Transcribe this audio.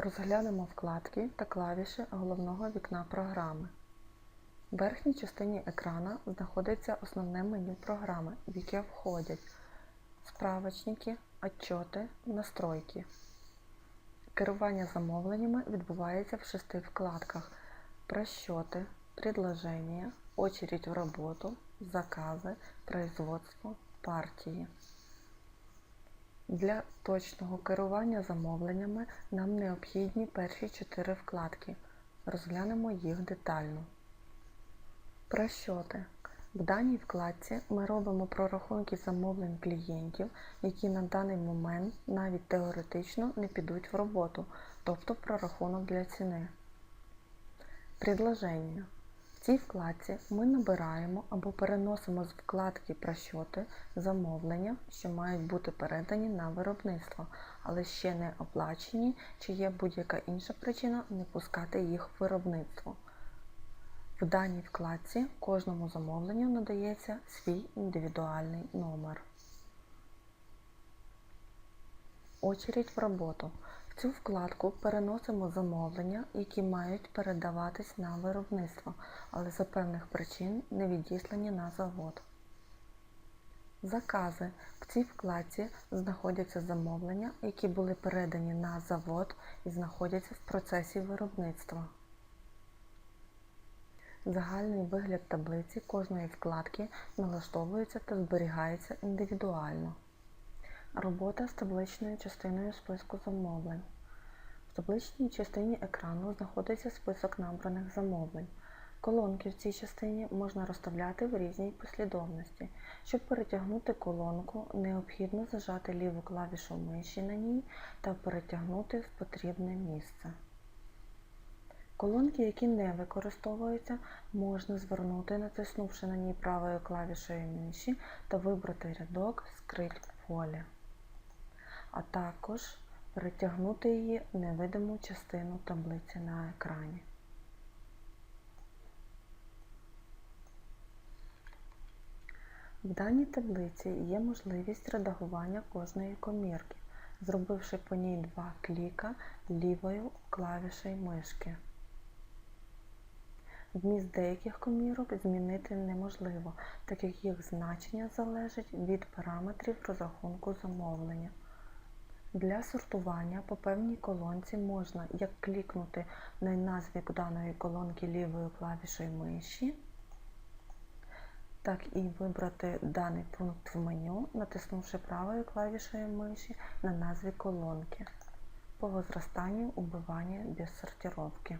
Розглянемо вкладки та клавіші головного вікна програми. В верхній частині екрана знаходиться основне меню програми, в яке входять справочники, отчоти, настройки. Керування замовленнями відбувається в шести вкладках: Просчети, предложения, очередь в роботу, закази, производство, партії. Для точного керування замовленнями нам необхідні перші чотири вкладки. Розглянемо їх детально. Просчоти. В даній вкладці ми робимо прорахунки замовлень клієнтів, які на даний момент навіть теоретично не підуть в роботу, тобто прорахунок для ціни. Предложення. Цій вкладці ми набираємо або переносимо з вкладки просчоти замовлення, що мають бути передані на виробництво, але ще не оплачені, чи є будь-яка інша причина не пускати їх в виробництво. В даній вкладці кожному замовленню надається свій індивідуальний номер. Очередь в роботу. Цю вкладку переносимо замовлення, які мають передаватись на виробництво, але за певних причин не відіслані на завод. Закази. В цій вкладці знаходяться замовлення, які були передані на завод і знаходяться в процесі виробництва. Загальний вигляд таблиці кожної вкладки налаштовується та зберігається індивідуально. Робота з табличною частиною списку замовлень. В табличній частині екрану знаходиться список набраних замовлень. Колонки в цій частині можна розставляти в різній послідовності. Щоб перетягнути колонку, необхідно зажати ліву клавішу миші на ній та перетягнути в потрібне місце. Колонки, які не використовуються, можна звернути, натиснувши на ній правою клавішою миші та вибрати рядок Скрить поле, а також перетягнути її в невидиму частину таблиці на екрані. В даній таблиці є можливість редагування кожної комірки, зробивши по ній два кліка лівою клавішею мишки. Вміст деяких комірок змінити неможливо, так як їх значення залежить від параметрів розрахунку замовлення. Для сортування по певній колонці можна як клікнути на назві даної колонки лівою клавішою миші, так і вибрати даний пункт в меню, натиснувши правою клавішою миші на назві колонки по возрастанню убивання без сортировки.